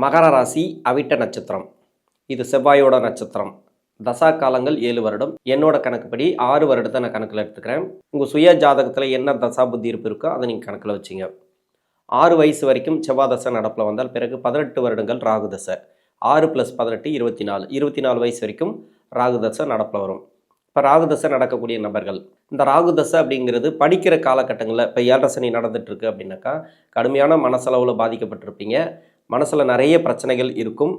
மகர ராசி அவிட்ட நட்சத்திரம். இது செவ்வாயோட நட்சத்திரம். தசா காலங்கள் ஏழு வருடம். என்னோட கணக்குப்படி ஆறு வருடத்தை நான் கணக்கில் எடுத்துக்கிறேன். உங்கள் சுய ஜாதகத்தில் என்ன தசா புத்தி இருப்பு இருக்கோ அதை நீங்கள் கணக்கில் வச்சுங்க. ஆறு வயசு வரைக்கும் செவ்வாய் தசை நடப்பில் வந்தால் பிறகு பதினெட்டு வருடங்கள் ராகு தசை. ஆறு ப்ளஸ் பதினெட்டு இருபத்தி நாலு. இருபத்தி நாலு வயசு வரைக்கும் ராகு தசை நடப்பில் வரும். இப்போ ராகு தசை நடக்கக்கூடிய நபர்கள். இந்த ராகு தசை அப்படிங்கிறது படிக்கிற காலகட்டங்களில் இப்போ ஏழரை சனி நடந்துட்டுருக்கு அப்படின்னாக்கா கடுமையான மனசளவில் பாதிக்கப்பட்டிருப்பீங்க. மனசில் நிறைய பிரச்சனைகள் இருக்கும்.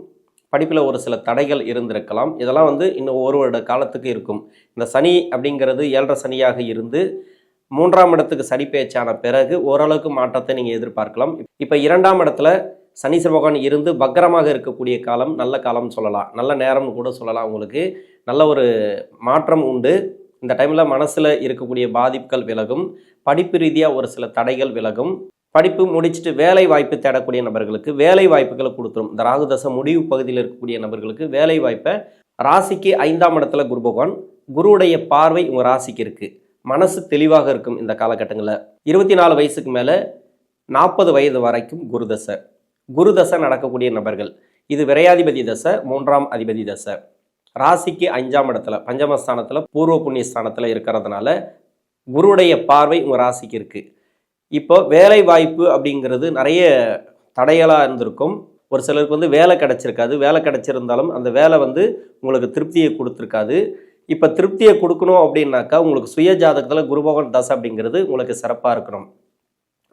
படிப்பில் ஒரு சில தடைகள் இருந்திருக்கலாம். இதெல்லாம் வந்து இன்னும் ஒரு வருட காலத்துக்கு இருக்கும். இந்த சனி அப்படிங்கிறது ஏழரை சனியாக இருந்து மூன்றாம் இடத்துக்கு சனி பேச்சான பிறகு ஓரளவுக்கு மாற்றத்தை நீங்கள் எதிர்பார்க்கலாம். இப்போ இரண்டாம் இடத்துல சனி செவ்வாய் இருந்து பக்கரமாக இருக்கக்கூடிய காலம் நல்ல காலம் சொல்லலாம். நல்ல நேரம்னு கூட சொல்லலாம் உங்களுக்கு. நல்ல ஒரு மாற்றம் உண்டு. இந்த டைமில் மனசில் இருக்கக்கூடிய பாதிப்புகள் விலகும். படிப்பு ரீதியாக ஒரு சில தடைகள் விலகும். படிப்பு முடிச்சுட்டு வேலை வாய்ப்பு தேடக்கூடிய நபர்களுக்கு வேலை வாய்ப்புகளை கொடுத்துரும். இந்த ராகுதசை முடிவு பகுதியில் இருக்கக்கூடிய நபர்களுக்கு வேலை வாய்ப்பை ராசிக்கு ஐந்தாம் இடத்துல குரு பகவான் குருவுடைய பார்வை உங்கள் ராசிக்கு இருக்குது மனசு தெளிவாக இருக்கும் இந்த காலகட்டங்களில். இருபத்தி நாலு வயசுக்கு மேலே நாற்பது வயது வரைக்கும் குருதசை குருதசை நடக்கக்கூடிய நபர்கள். இது விரையாதிபதி தசை மூன்றாம் அதிபதி தசை. ராசிக்கு அஞ்சாம் இடத்துல பஞ்சமஸ்தானத்தில் பூர்வ புண்ணிய ஸ்தானத்தில் இருக்கிறதுனால குருடைய பார்வை உங்கள் ராசிக்கு இருக்குது இப்போ வேலை வாய்ப்பு அப்படிங்கிறது நிறைய தடையலாக இருந்திருக்கும். ஒரு சிலருக்கு வந்து வேலை கிடச்சிருக்காது. வேலை கிடச்சிருந்தாலும் அந்த வேலை வந்து உங்களுக்கு திருப்தியை கொடுத்துருக்காது. இப்போ திருப்தியை கொடுக்கணும் அப்படின்னாக்கா உங்களுக்கு சுய ஜாதகத்தில் குருபகவான் தசை அப்படிங்கிறது உங்களுக்கு சிறப்பாக இருக்கணும்.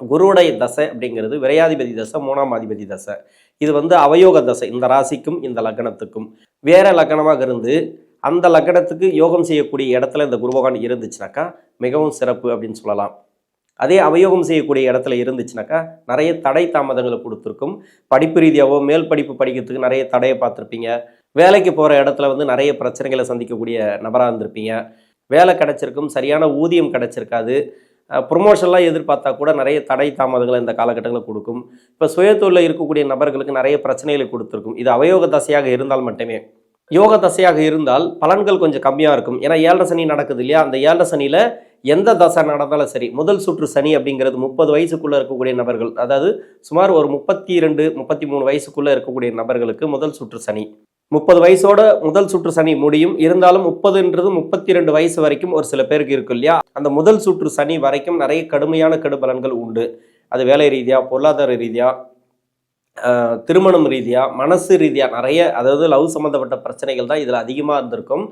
குருவுடைய தசை அப்படிங்கிறது விரையாதிபதி தசை மூணாம் அதிபதி தசை. இது வந்து அவயோக தசை. இந்த ராசிக்கும் இந்த லக்னத்துக்கும். வேற லக்னமாக இருந்து அந்த லக்னத்துக்கு யோகம் செய்யக்கூடிய இடத்துல இந்த குருபகவான் இருந்துச்சுனாக்கா மிகவும் சிறப்பு அப்படின்னு சொல்லலாம். அதே அவயோகம் செய்யக்கூடிய இடத்துல இருந்துச்சுனாக்கா நிறைய தடை தாமதங்களை கொடுத்துருக்கும். படிப்பு ரீதியாகவோ மேல் படிப்பு படிக்கிறதுக்கு நிறைய தடையை பார்த்துருப்பீங்க. வேலைக்கு போகிற இடத்துல வந்து நிறைய பிரச்சனைகளை சந்திக்கக்கூடிய நபராக இருந்திருப்பீங்க. வேலை கிடச்சிருக்கும் சரியான ஊதியம் கிடச்சிருக்காது. ப்ரொமோஷன்லாம் எதிர்பார்த்தா கூட நிறைய தடை தாமதங்களை இந்த காலகட்டங்களில் கொடுக்கும். இப்போ சுயத்தொழில் இருக்கக்கூடிய நபர்களுக்கு நிறைய பிரச்சனைகளை கொடுத்துருக்கும். இது அவயோக தசையாக இருந்தால் மட்டுமே. யோக தசையாக இருந்தால் பலன்கள் கொஞ்சம் கம்மியாக இருக்கும். ஏன்னா ஏழரை சனி நடக்குது இல்லையா? அந்த ஏழரை சனியில் எந்த தசை நடந்தாலும் சரி முதல் சுற்று சனி அப்படிங்கிறது முப்பது வயசுக்குள்ளே இருக்கக்கூடிய நபர்கள் அதாவது சுமார் ஒரு முப்பத்தி இரண்டு முப்பத்தி மூணு வயசுக்குள்ளே இருக்கக்கூடிய நபர்களுக்கு முதல் சுற்று சனி. முப்பது வயசோட முதல் சுற்று சனி முடியும். இருந்தாலும் முப்பதுன்றது முப்பத்தி ரெண்டு வயசு வரைக்கும் ஒரு சில பேருக்கு இருக்கும் இல்லையா? அந்த முதல் சுற்று சனி வரைக்கும் நிறைய கடுமையான கெடுபலன்கள் உண்டு. அது வேலை ரீதியாக பொருளாதார ரீதியாக திருமணம் ரீதியாக மனசு ரீதியாக நிறைய அதாவது லவ் சம்மந்தப்பட்ட பிரச்சனைகள் தான் இதில் அதிகமாக இருந்திருக்கும்.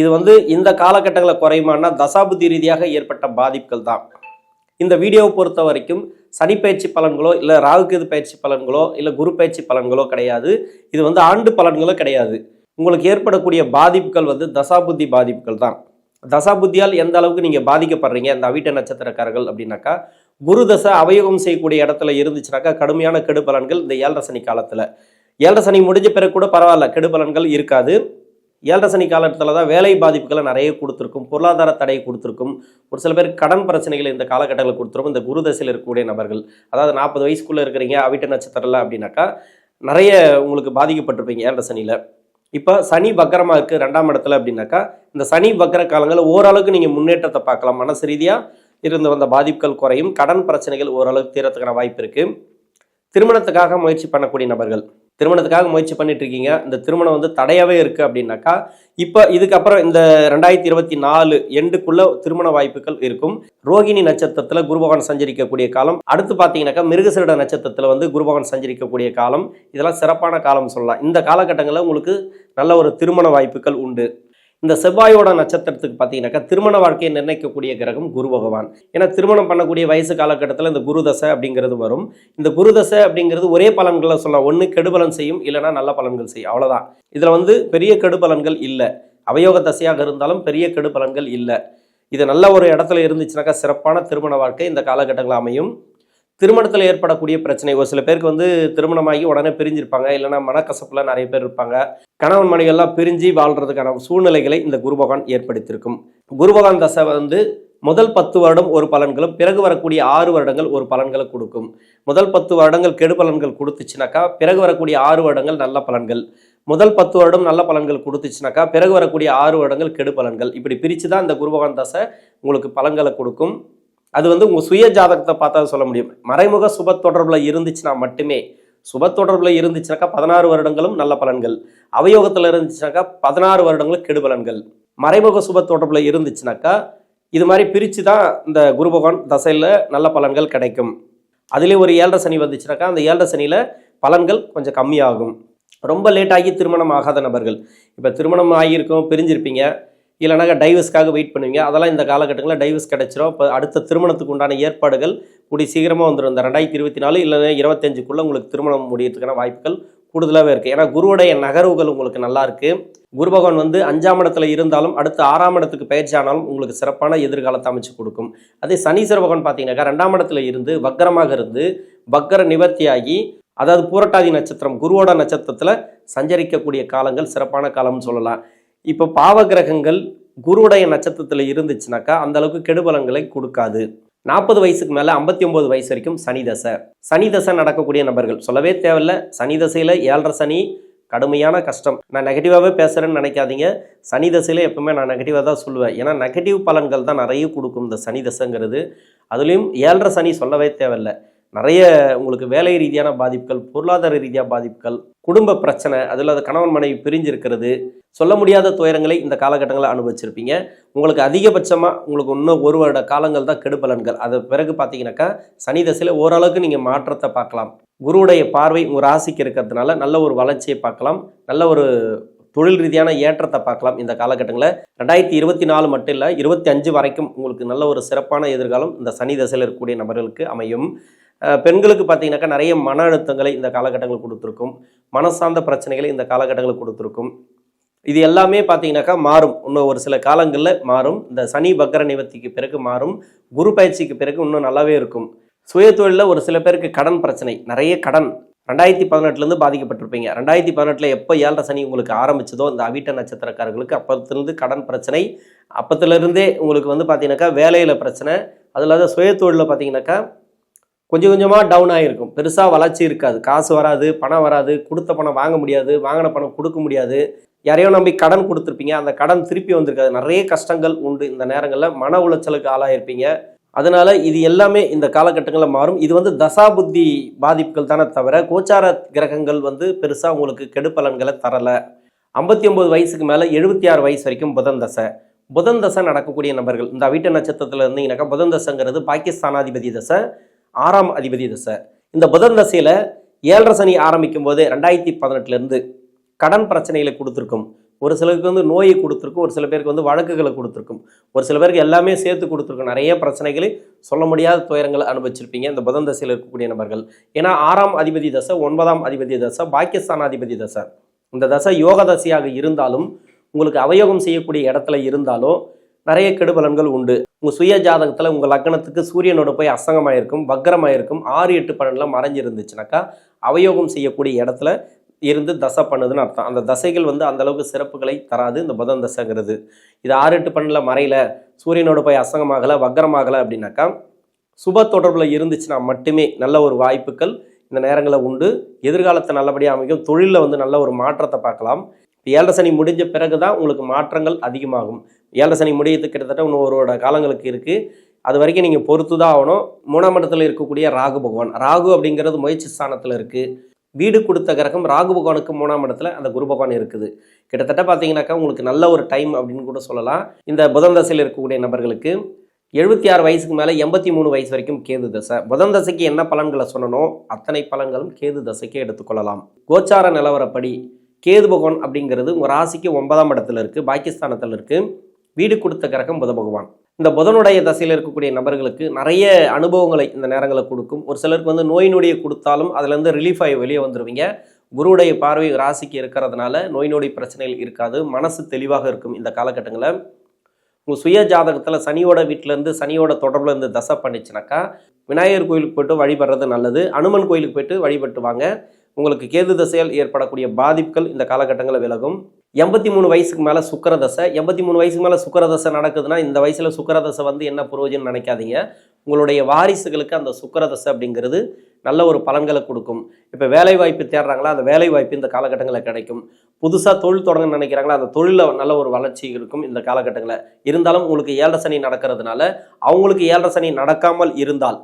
இது வந்து இந்த காலகட்டங்களில் குறையுமானா தசாபுத்தி ரீதியாக ஏற்பட்ட பாதிப்புகள் தான். இந்த வீடியோவை பொறுத்த வரைக்கும் சனி பயிற்சி பலன்களோ இல்லை ராகுகேது பயிற்சி பலன்களோ இல்லை குரு பயிற்சி பலன்களோ கிடையாது. இது வந்து ஆண்டு பலன்களோ கிடையாது. உங்களுக்கு ஏற்படக்கூடிய பாதிப்புகள் வந்து தசாபுத்தி பாதிப்புகள் தான். தசாபுத்தியால் எந்த அளவுக்கு நீங்கள் பாதிக்கப்படுறீங்க இந்த அவிட்ட நட்சத்திரக்காரர்கள் அப்படின்னாக்கா குரு தசை அவயோகம் செய்யக்கூடிய இடத்துல இருந்துச்சுனாக்கா கடுமையான கெடுபலன்கள் இந்த ஏழரை சனி காலத்தில். ஏழரை சனி முடிஞ்ச பிறகு கூட பரவாயில்ல கெடுபலன்கள் இருக்காது. ஏழரை சனி காலத்தில் தான் வேலை பாதிப்புகளை நிறைய கொடுத்துருக்கும் பொருளாதார தடையை கொடுத்துருக்கும். ஒரு சில பேர் கடன் பிரச்சனைகள் இந்த காலகட்டங்களில் கொடுத்துருக்கும். இந்த குரு தசையில் இருக்கக்கூடிய நபர்கள் அதாவது நாற்பது வயசுக்குள்ளே இருக்கிறீங்க அவிட்ட நட்சத்திரம்ல அப்படின்னாக்கா நிறைய உங்களுக்கு பாதிக்கப்பட்டிருப்பீங்க ஏழரை சனியில். இப்போ சனி பக்கரமாக இருக்குது ரெண்டாம் இடத்துல அப்படின்னாக்கா இந்த சனி பக்கர காலங்களில் ஓரளவுக்கு நீங்கள் முன்னேற்றத்தை பார்க்கலாம். மனசு ரீதியாக இருந்து வந்த பாதிப்புகள் குறையும். கடன் பிரச்சனைகள் ஓரளவுக்கு தீரத்துக்கான வாய்ப்பு இருக்குது திருமணத்துக்காக முயற்சி பண்ணக்கூடிய நபர்கள் திருமணத்துக்காக முயற்சி பண்ணிட்டு இருக்கீங்க இந்த திருமணம் வந்து தடையாகவே இருக்கு அப்படின்னாக்கா இப்போ இதுக்கப்புறம் இந்த ரெண்டாயிரத்தி இருபத்தி நாலு எண்டுக்குள்ள திருமண வாய்ப்புகள் இருக்கும். ரோகிணி நட்சத்திரத்தில் குருபகவான் சஞ்சரிக்கக்கூடிய காலம். அடுத்து பார்த்தீங்கன்னாக்கா மிருகசிரட நட்சத்திரத்தில் வந்து குருபகவான் சஞ்சரிக்கக்கூடிய காலம். இதெல்லாம் சிறப்பான காலம் சொல்லலாம். இந்த காலகட்டங்களில் உங்களுக்கு நல்ல ஒரு திருமண வாய்ப்புகள் உண்டு. இந்த செவ்வாயோட நட்சத்திரத்துக்கு பார்த்தீங்கன்னாக்கா திருமண வாழ்க்கையை நிர்ணயிக்கக்கூடிய கிரகம் குரு பகவான். ஏன்னா திருமணம் பண்ணக்கூடிய வயசு காலகட்டத்தில் இந்த குரு தசை அப்படிங்கிறது வரும். இந்த குரு தசை அப்படிங்கிறது ஒரே பலன்களை சொல்லலாம். ஒன்று கெடுபலன் செய்யும் இல்லைனா நல்ல பலன்கள் செய்யும். அவ்வளோதான் இதில் வந்து பெரிய கெடுபலன்கள் இல்லை. அவயோக தசையாக இருந்தாலும் பெரிய கெடுபலன்கள் இல்லை. இது நல்ல ஒரு இடத்துல இருந்துச்சுனாக்கா சிறப்பான திருமண வாழ்க்கை இந்த காலகட்டங்கள் அமையும். திருமணத்தில் ஏற்படக்கூடிய பிரச்சனை. ஒரு சில பேருக்கு வந்து திருமணமாகி உடனே பிரிஞ்சிருப்பாங்க. இல்லைனா மனக்கசப்பில் நிறைய பேர் இருப்பாங்க. கணவன் மனைவியெல்லாம் பிரிஞ்சு வாழ்கிறதுக்கான சூழ்நிலைகளை இந்த குரு பகவான் ஏற்படுத்தியிருக்கும். குரு பகவான் தசை வந்து முதல் பத்து வருடம் ஒரு பலன்களும் பிறகு வரக்கூடிய ஆறு வருடங்கள் ஒரு பலன்களை கொடுக்கும். முதல் பத்து வருடங்கள் கெடு பலன்கள் கொடுத்துச்சுனாக்கா பிறகு வரக்கூடிய ஆறு வருடங்கள் நல்ல பலன்கள். முதல் பத்து வருடம் நல்ல பலன்கள் கொடுத்துச்சுனாக்கா பிறகு வரக்கூடிய ஆறு வருடங்கள் கெடு பலன்கள். இப்படி பிரித்து தான் இந்த குருபகவான் தசை உங்களுக்கு பலன்களை கொடுக்கும். அது வந்து உங்கள் சுய ஜாதகத்தை பார்த்தா சொல்ல முடியும். மறைமுக சுப தொடர்பில் இருந்துச்சுன்னா மட்டுமே சுப தொடர்பில் இருந்துச்சுனாக்கா பதினாறு வருடங்களும் நல்ல பலன்கள். அவயோகத்தில் இருந்துச்சுனாக்கா பதினாறு வருடங்களும் கெடு பலன்கள். மறைமுக சுப தொடர்பில் இருந்துச்சுனாக்கா இது மாதிரி பிரித்து தான் இந்த குரு பகவான் தசையில் நல்ல பலன்கள் கிடைக்கும். அதுலேயே ஒரு ஏழரை சனி வந்துச்சுனாக்கா அந்த ஏழரை சனியில் பலன்கள் கொஞ்சம் கம்மியாகும். ரொம்ப லேட்டாகி திருமணம் ஆகாத நபர்கள். இப்போ திருமணம் ஆகியிருக்கும் பிரிஞ்சிருப்பீங்க. இல்லைனாக்கா டைவர்ஸ்க்காக வெயிட் பண்ணுவீங்க. அதெல்லாம் இந்த காலகட்டங்களில் டைவர்ஸ் கிடச்சிரும். இப்போ அடுத்த திருமணத்துக்கு உண்டான ஏற்பாடுகள் கூடி சீக்கிரமாக வந்துடும் இந்த ரெண்டாயிரத்தி இருபத்தி நாலு இல்லைன்னா இருபத்தஞ்சுக்குள்ளே உங்களுக்கு திருமணம் முடியறதுக்கான வாய்ப்புகள் கூடுதலாகவே இருக்குது ஏன்னா குருவுடைய நகர்வுகள் உங்களுக்கு நல்லா இருக்குது குரு பகவான் வந்து அஞ்சாம் இடத்துல இருந்தாலும் அடுத்து ஆறாம் இடத்துக்கு பயிற்சி ஆனாலும் உங்களுக்கு சிறப்பான எதிர்காலத்தை அமைச்சு கொடுக்கும். அதே சனீஸ்வர பகவான் பார்த்தீங்கன்னாக்கா ரெண்டாம் இடத்துல இருந்து வக்கரமாக இருந்து வக்கர நிவர்த்தியாகி அதாவது பூரட்டாதி நட்சத்திரம் குருவோட நட்சத்திரத்தில் சஞ்சரிக்கக்கூடிய காலங்கள் சிறப்பான காலம்னு சொல்லலாம். இப்போ பாவ கிரகங்கள் குருவுடைய நட்சத்திரத்தில் இருந்துச்சுனாக்கா அந்த அளவுக்கு கெடுபலங்களை கொடுக்காது. நாற்பது வயசுக்கு மேலே ஐம்பத்தி ஒம்பது வயசு வரைக்கும் சனி தசை. சனி தசை நடக்கக்கூடிய நபர்கள் சொல்லவே தேவையில்ல. சனி தசையில் ஏழரை சனி கடுமையான கஷ்டம். நான் நெகட்டிவாகவே பேசுகிறேன்னு நினைக்காதீங்க. சனி தசையில் எப்பவுமே நான் நெகட்டிவாக தான் சொல்லுவேன். ஏன்னா நெகட்டிவ் பலன்கள் தான் நிறைய கொடுக்கும் இந்த சனி தசைங்கிறது. அதுலேயும் ஏழரை சனி சொல்லவே தேவையில்லை. நிறைய உங்களுக்கு வேலை ரீதியான பாதிப்புகள் பொருளாதார ரீதியாக பாதிப்புகள் குடும்ப பிரச்சனை அதில் அது கணவன் மனைவி பிரிஞ்சிருக்கிறது. சொல்ல முடியாத துயரங்களை இந்த காலகட்டங்களில் அனுபவிச்சிருப்பீங்க. உங்களுக்கு அதிகபட்சமாக உங்களுக்கு இன்னும் ஒரு வருட காலங்கள் தான் கெடுபலன்கள் அது பிறகு பார்த்தீங்கன்னாக்கா சனி தசையில் ஓரளவுக்கு நீங்கள் மாற்றத்தை பார்க்கலாம். குருவுடைய பார்வை உங்கள் ராசிக்கு இருக்கிறதுனால நல்ல ஒரு வளர்ச்சியை பார்க்கலாம். நல்ல ஒரு தொழில் ரீதியான ஏற்றத்தை பார்க்கலாம் இந்த காலகட்டங்களில். ரெண்டாயிரத்தி இருபத்தி நாலு மட்டும் இல்லை இருபத்தி அஞ்சு வரைக்கும் உங்களுக்கு நல்ல ஒரு சிறப்பான எதிர்காலம் இந்த சனி தசையில் இருக்கக்கூடிய நபர்களுக்கு அமையும். பெண்களுக்கு பார்த்தீங்கன்னாக்கா நிறைய மன அழுத்தங்களை இந்த காலகட்டங்கள் கொடுத்துருக்கும். மனசார்ந்த பிரச்சனைகளை இந்த காலகட்டங்கள் கொடுத்துருக்கும். இது எல்லாமே பார்த்தீங்கன்னாக்கா மாறும். இன்னும் ஒரு சில காலங்களில் மாறும். இந்த சனி பக்கர நிவர்த்திக்கு பிறகு மாறும். குரு பயிற்சிக்கு பிறகு இன்னும் நல்லாவே இருக்கும். சுய தொழிலில் ஒரு சில பேருக்கு கடன் பிரச்சனை. நிறைய கடன். ரெண்டாயிரத்தி பதினெட்டுலேருந்து பாதிக்கப்பட்டிருப்பீங்க. ரெண்டாயிரத்தி பதினெட்டில் எப்போ ஏழரை சனி உங்களுக்கு ஆரம்பிச்சதோ இந்த அவிட்ட நட்சத்திரக்காரர்களுக்கு அப்பத்திலிருந்து கடன் பிரச்சனை. அப்பத்துலேருந்தே உங்களுக்கு வந்து பார்த்தீங்கன்னாக்கா வேலையில் பிரச்சனை. அது இல்லாத சுய தொழிலில் பார்த்தீங்கன்னாக்கா கொஞ்சம் கொஞ்சமாக டவுன் ஆகிருக்கும் பெருசாக வளர்ச்சி இருக்காது. காசு வராது பணம் வராது கொடுத்த பணம் வாங்க முடியாது வாங்கின பணம் கொடுக்க முடியாது. யாரையோ நம்பி கடன் கொடுத்துருப்பீங்க. அந்த கடன் திருப்பி வந்திருக்காது. நிறைய கஷ்டங்கள் உண்டு இந்த நேரங்களில். மன உளைச்சலுக்கு ஆளாயிருப்பீங்க. அதனால இது எல்லாமே இந்த காலகட்டங்களில் மாறும். இது வந்து தசாபுத்தி பாதிப்புகள் தானே தவிர கோச்சார கிரகங்கள் வந்து பெருசாக உங்களுக்கு கெடுபலன்களை தரலை. ஐம்பத்தி ஒம்பது வயசுக்கு மேலே எழுபத்தி ஆறு வயசு வரைக்கும் புதன் தசை. புதன் தசை நடக்கக்கூடிய நபர்கள் இந்த வீட்டு நட்சத்திரத்தில் இருந்தீங்கன்னாக்கா புதன் தசைங்கிறது பாகிஸ்தானாதிபதி தசை. ஆறாம் அதிபதி தசை. இந்த புதன் தசையில் ஏழரை சனி ஆரம்பிக்கும் போது ரெண்டாயிரத்தி பதினெட்டுலேருந்து கடன் பிரச்சனைகளை கொடுத்துருக்கும். ஒரு சிலருக்கு வந்து நோயை கொடுத்துருக்கும் ஒரு சில பேருக்கு வந்து வழக்குகளை கொடுத்துருக்கும். ஒரு சில பேருக்கு எல்லாமே சேர்த்து கொடுத்துருக்கும். நிறைய பிரச்சனைகளை சொல்ல முடியாத துயரங்களை அனுபவிச்சிருப்பீங்க இந்த புதன் தசையில் இருக்கக்கூடிய நபர்கள். ஏன்னா ஆறாம் அதிபதி தசை ஒன்பதாம் அதிபதி தசை பாகிஸ்தான் அதிபதி தசை. இந்த தசை யோக தசையாக இருந்தாலும் உங்களுக்கு அவயோகம் செய்யக்கூடிய இடத்துல இருந்தாலும் நிறைய கெடுபலன்கள் உண்டு. உங்கள் சுய ஜாதகத்தில் உங்கள் லக்னத்துக்கு சூரியனோட போய் அசங்கமாயிருக்கும் வக்கரமாயிருக்கும் ஆறு எட்டு பன்னெண்டுலாம் மறைஞ்சிருந்துச்சுனாக்கா அவயோகம் செய்யக்கூடிய இடத்துல இருந்து தசை பண்ணுதுன்னு அர்த்தம். அந்த தசைகள் வந்து அந்தளவுக்கு சிறப்புகளை தராது இந்த புதன் தசைங்கிறது. இது ஆறு எட்டு பன்னெண்டில் மறையில சூரியனோட போய் அசங்கமாகலை வக்கரமாகலை அப்படின்னாக்கா சுப தொடர்பில் இருந்துச்சுன்னா மட்டுமே நல்ல ஒரு வாய்ப்புகள் இந்த நேரங்களில் உண்டு. எதிர்காலத்தை நல்லபடியாக அமைக்கும். தொழிலில் வந்து நல்ல ஒரு மாற்றத்தை பார்க்கலாம். ஏழரை சனி முடிஞ்ச பிறகு தான் உங்களுக்கு மாற்றங்கள் அதிகமாகும். ஏழரை சனி முடியறதுக்கு கிட்டத்தட்ட இன்னும் ஒருவோட காலங்களுக்கு இருக்குது அது வரைக்கும் நீங்கள் பொறுத்து தான் ஆகணும். மூணாம் இடத்துல இருக்கக்கூடிய ராகு பகவான். ராகு அப்படிங்கிறது முயற்சி ஸ்தானத்தில் இருக்குது வீடு கொடுத்த கிரகம் ராகு பகவானுக்கு மூணாம் இடத்துல அந்த குரு பகவான் இருக்குது. கிட்டத்தட்ட பார்த்தீங்கன்னாக்கா உங்களுக்கு நல்ல ஒரு டைம் அப்படின்னு கூட சொல்லலாம். இந்த புதன் தசையில் இருக்கக்கூடிய நபர்களுக்கு எழுபத்தி ஆறு வயசுக்கு மேலே எண்பத்தி மூணு வயசு வரைக்கும் கேது தசை. புதன் தசைக்கு என்ன பலன்களை சொல்லணும்? அத்தனை பலன்களும் கேது தசைக்கு எடுத்துக்கொள்ளலாம். கோச்சார நிலவரப்படி கேது பகவான் அப்படிங்கிறது உங்கள் ராசிக்கு ஒன்பதாம் இடத்துல இருக்குது பாகிஸ்தானத்தில் இருக்குது வீடு கொடுத்த கிரகம் புத பகவான். இந்த புதனுடைய தசையில் இருக்கக்கூடிய நபர்களுக்கு நிறைய அனுபவங்களை இந்த நேரங்களில் கொடுக்கும். ஒரு சிலருக்கு வந்து நோய் நொடியை கொடுத்தாலும் அதுலேருந்து ரிலீஃப் ஆகி வெளியே வந்துடுவீங்க குருவுடைய பார்வை ராசிக்கு இருக்கிறதுனால நோய் நொடி பிரச்சனைகள் இருக்காது. மனசு தெளிவாக இருக்கும் இந்த காலகட்டங்களில். உங்கள் சுய ஜாதகத்தில் சனியோட வீட்டிலேருந்து சனியோட தொடர்பில் இருந்து தசை பண்ணிச்சுனாக்கா விநாயகர் கோயிலுக்கு போய்ட்டு வழிபடுறது நல்லது. அனுமன் கோயிலுக்கு போயிட்டு வழிபட்டு வாங்க உங்களுக்கு கேது தசையால் ஏற்படக்கூடிய பாதிப்புகள் இந்த காலகட்டங்களில் விலகும். எண்பத்தி மூணு வயசுக்கு மேலே சுக்கர தசை எண்பத்தி மூணு வயசுக்கு மேலே சுக்கர தசை நடக்குதுன்னா இந்த வயசில் சுக்கர தசை வந்து என்ன புரோஜனம் நினைக்காதீங்க. உங்களுடைய வாரிசுகளுக்கு அந்த சுக்கர தசை அப்படிங்கிறது நல்ல ஒரு பலன்களை கொடுக்கும். இப்போ வேலை வாய்ப்பு தேடுறாங்களா அந்த வேலை வாய்ப்பு இந்த காலகட்டங்களில் கிடைக்கும். புதுசாக தொழில் தொடங்க நினைக்கிறாங்களா அந்த தொழிலில் நல்ல ஒரு வளர்ச்சி இருக்கும் இந்த காலகட்டங்களில். இருந்தாலும் உங்களுக்கு ஏழரை சனி நடக்கிறதுனால அவங்களுக்கு ஏழரை சனி நடக்காமல் இருந்தால்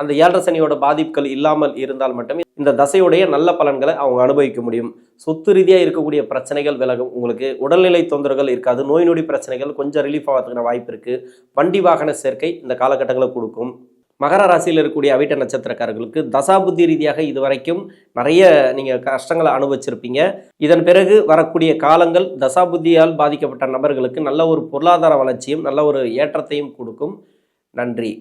அந்த ஏழரை சனியோட பாதிப்புகள் இல்லாமல் இருந்தால் மட்டுமே இந்த தசையுடைய நல்ல பலன்களை அவங்க அனுபவிக்க முடியும். சொத்து ரீதியாக இருக்கக்கூடிய பிரச்சனைகள் விலகும். உங்களுக்கு உடல்நிலை தொந்தரவுகள் இருக்காது. நோய் நொடி பிரச்சனைகள் கொஞ்சம் ரிலீஃப் ஆகிறதுக்கான வாய்ப்பு இருக்குது வண்டி வாகன சேர்க்கை இந்த காலகட்டங்களை கொடுக்கும். மகர ராசியில் இருக்கக்கூடிய அவிட்ட நட்சத்திரக்காரர்களுக்கு தசாபுத்தி ரீதியாக இதுவரைக்கும் நிறைய நீங்கள் கஷ்டங்களை அனுபவிச்சிருப்பீங்க. இதன் பிறகு வரக்கூடிய காலங்கள் தசாபுத்தியால் பாதிக்கப்பட்ட நபர்களுக்கு நல்ல ஒரு பொருளாதார வளர்ச்சியும் நல்ல ஒரு ஏற்றத்தையும் கொடுக்கும். நன்றி.